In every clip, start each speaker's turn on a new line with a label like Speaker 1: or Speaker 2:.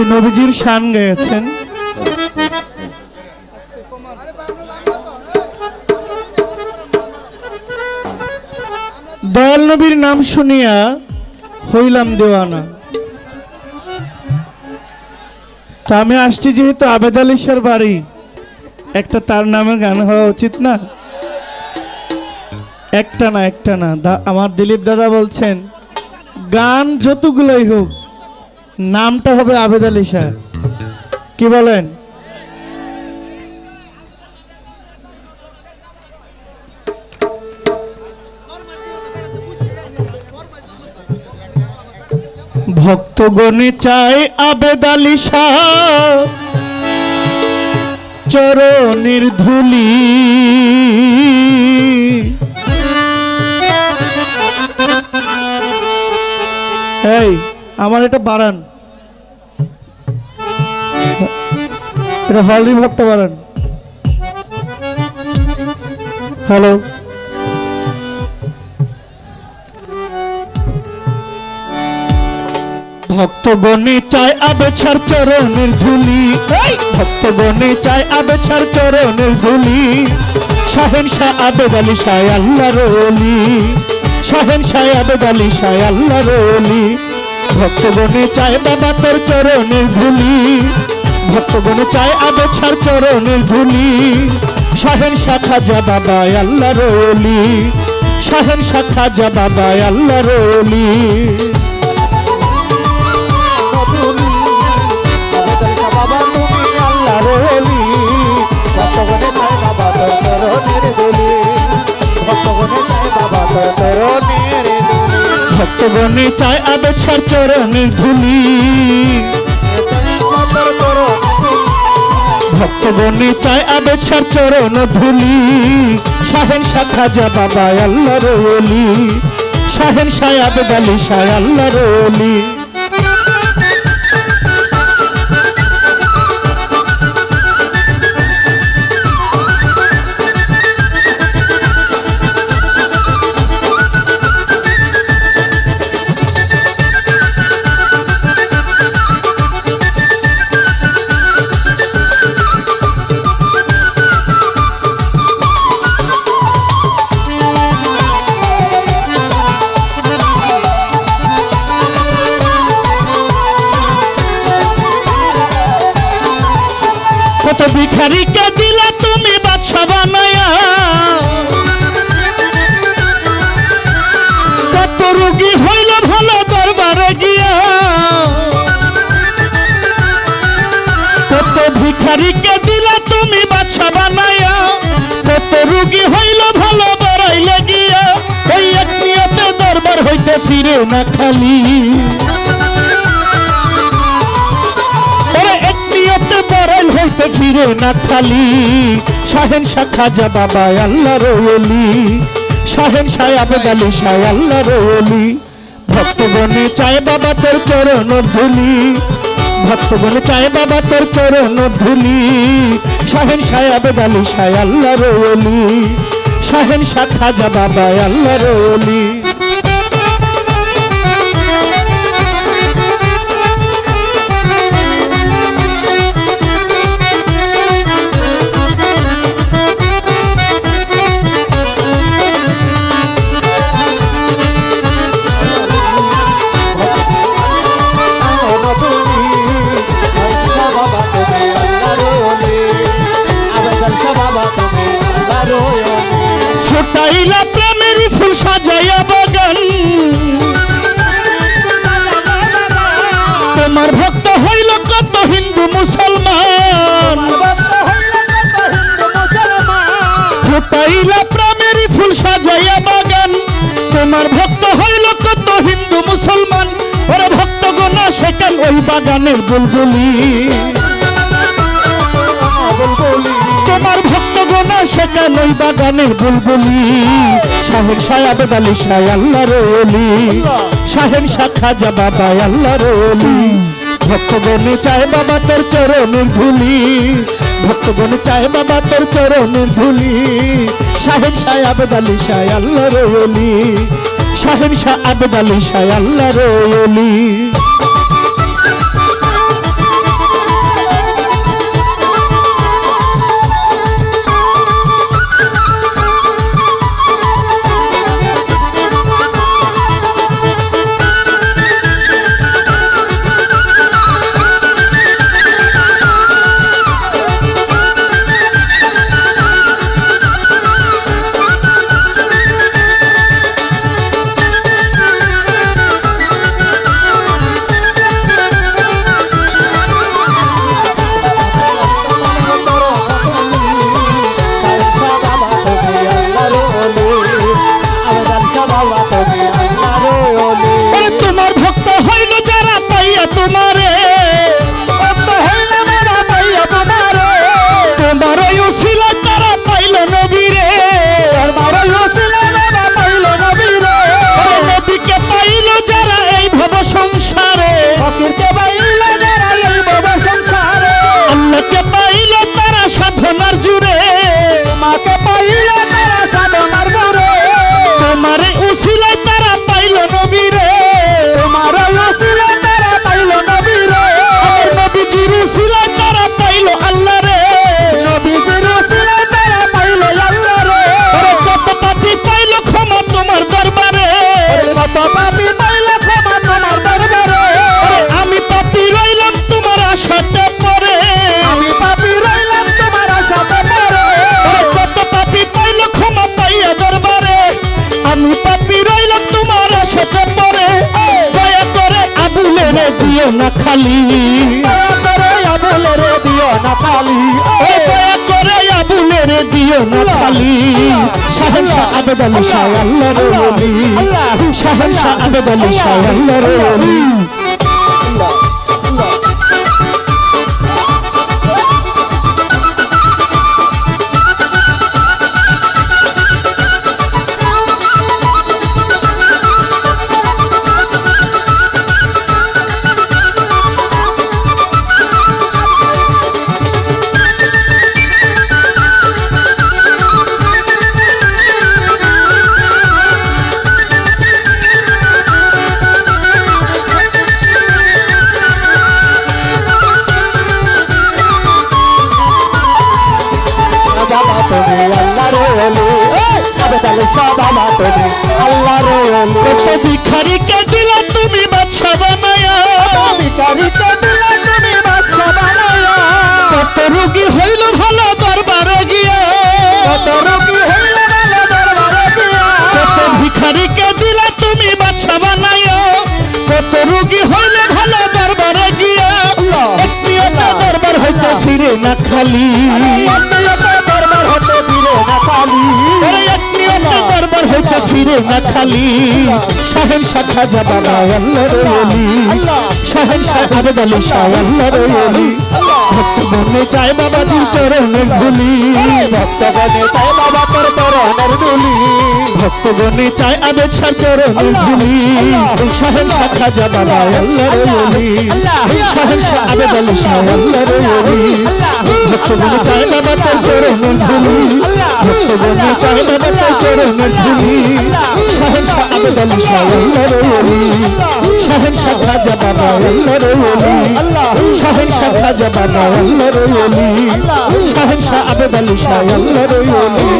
Speaker 1: একটি নবীজির শান গেয়েছেন দয়াল নবীর নাম শুনিয়া হইলাম দেওয়ানা। তা আমি আসছি যেহেতু আবেদ আলী শাহর বাড়ি। একটা তার নামে গান হওয়া উচিত না? একটা না একটা না। আমার দিলীপ দাদা বলছেন, গান যতগুলোই হোক নামটা হবে আবেদ আলী শাহ কি বলেন? ভক্তগণে চায় আবেদ আলী চরণের ধুলি। এই, আমার এটা বাড়ান। এটা হল রিভাবটা বাড়ান হ্যালো। ভক্তগণে চায় আবেছার চরণের ধুলি। এই! ভক্তগণে চায় আবেছার চরণের ধুলি। শাহেন শাহ আবেদ আলী শাহ আল্লাহ রলি শাহেন শাহ আবেদ আলী শাহ আল্লাহ রলি ভক্তগণে চায় বাবা তোর চরণের ধুলি। ভক্তগণে চায় আবেছার চরণের ধুলি। শাহেন শাহ খাজা বাবা আল্লাহ রলি শাহেন শাখা খাজা বাবা আল্লাহ রলি
Speaker 2: ভক্তগণে চায়
Speaker 1: আবেছার চরণের ধুলি।
Speaker 2: তোর চরণ
Speaker 1: ভক্তগণে চায় আবেছার চরণ ধুলি। শাহেন শাহ খাজা বাবা আল্লাহ রলি শাহেন শাহ আবেদ আলী শাহ আল্লাহ রলি হইতে ফিরে না খালি। হইতে ফিরে না খালি। শাহেন শাহ খাজা বাবা আল্লাহ রলি শাহেন শাহ আবেদ আলী আল্লাহ রলি ভক্তগণে চায় বাবা তোর চরণ ধুলি। ভক্তগণে চায় বাবা তোর চরণ ধুলি। শাহেন শাহ আবেদ আলী শাহ আল্লাহ রলি শাহেন শাহ খাজা বাবা আল্লাহ রলি ফুটাইলা প্রেমের ফুল সাজাইয়া বাগান। তোমার ভক্ত হইল কত হিন্দু মুসলমান ওরে ভক্ত গোনা সেকেন ওই বাগানের বুলবুলি। তোমার ভক্ত গোনা সেকেন ওই বাগানের বুলবুলি। শাহ আবেদ আলী শাহ আল্লাহ রলি শাহেন শাহ খাজা বাবা আল্লাহ রলি ভক্তগণে চায় বাবা তোর চরণের ধুলি। ভক্তগণ চায় বাবা তোর চরণের ধুলি। সাহেব শাহ আবেদ আলী, শাহ আল্লাহ রলি সাহেব শাহ আবেদ আলী, শাহ আল্লাহ রলি না খালি
Speaker 2: আবুলের দিও না খালি।
Speaker 1: দয়া করে আবুলের দিও না খালি। শাহেনশাহ আবেদ আলী শাহ আল্লাহর ওলি। শাহেনশাহ আবেদ আলী শাহ আল্লাহর রোগী হইল ভালো দরবারে গিয়া
Speaker 2: আল্লাহ।
Speaker 1: একটি একটা দরবার হইতে ফিরে না খালি।
Speaker 2: দরবার হতে দিলে না খালি।
Speaker 1: ওরে একটি একটা দরবার হইতে ফিরে না খালি। শাহেন শাখা যাবানা আল্লাহর ওলি। শাহেন শাহ আবেদ আলী শাহ আল্লাহ রে ভক্ত মনে চায় বাবা তুই চরণের ধুলি।
Speaker 2: ভক্তগণে চাই বাবা তোর চরণের ধুলি।
Speaker 1: ভক্তগণে চায় আবেদ শাহ চরণের ধুলি। শাহেন শাখা যাবানা আল্লাহর ওলি। শাহেন শাহ আবেদ আলী শাহ আল্লাহর ওলি। ভক্তগণে চায় বাবা তোর চরণের ধুলি ভক্তগণে চায় বাবা তোর চরণের ধুলি শাহেন শাহ আবেদ আলী শাহ আল্লাহর ওলি শাহেন শাহ খাজা বাবা আল্লাহর ওলি শাহেন খাজা বাবা আল্লাহর ওলি শাহেন শাহ আবেদ আলী শাহ আল্লাহর ওলি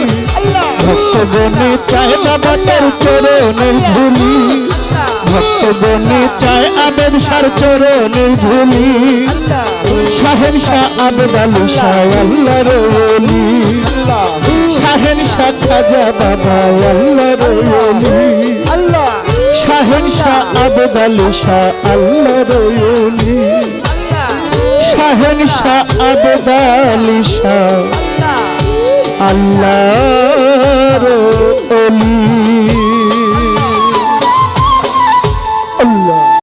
Speaker 1: ভক্তগণে চায় বাবা তোর চরণের ধুলি। ভক্তগণে চায় আবেদ সার চরণের ধুলি শাহেন শাহ আবেদ আলী শাহ আল্লাহর ওলি। শাহেন শাহ খাজা বাবা
Speaker 2: আল্লাহ
Speaker 1: শাহেন শাহ আবেদ আলী শাহ আল্লাহর ওলি। শাহেন শাহ আবেদ আলী শাহ আল্লাহর ওলি।